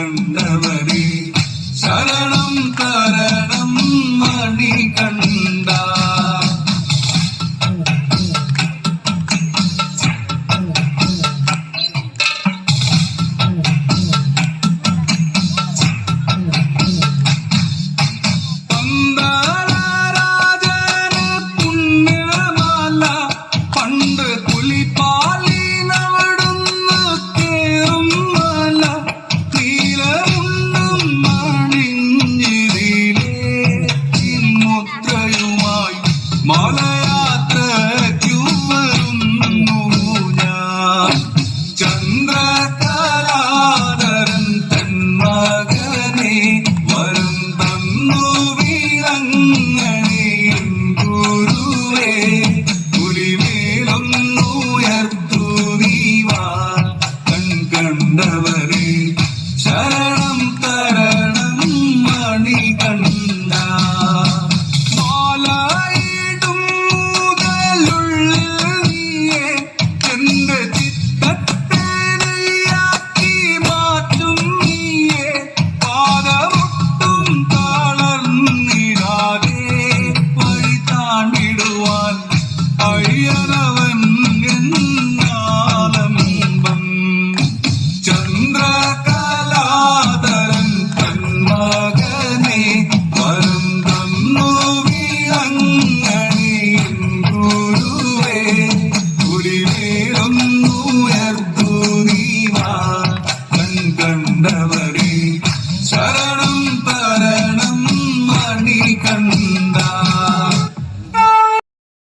കൺ കണ്ടവനെ ശരണം തരണം മണി കണ്ട. പന്തളരാജന് Sandra.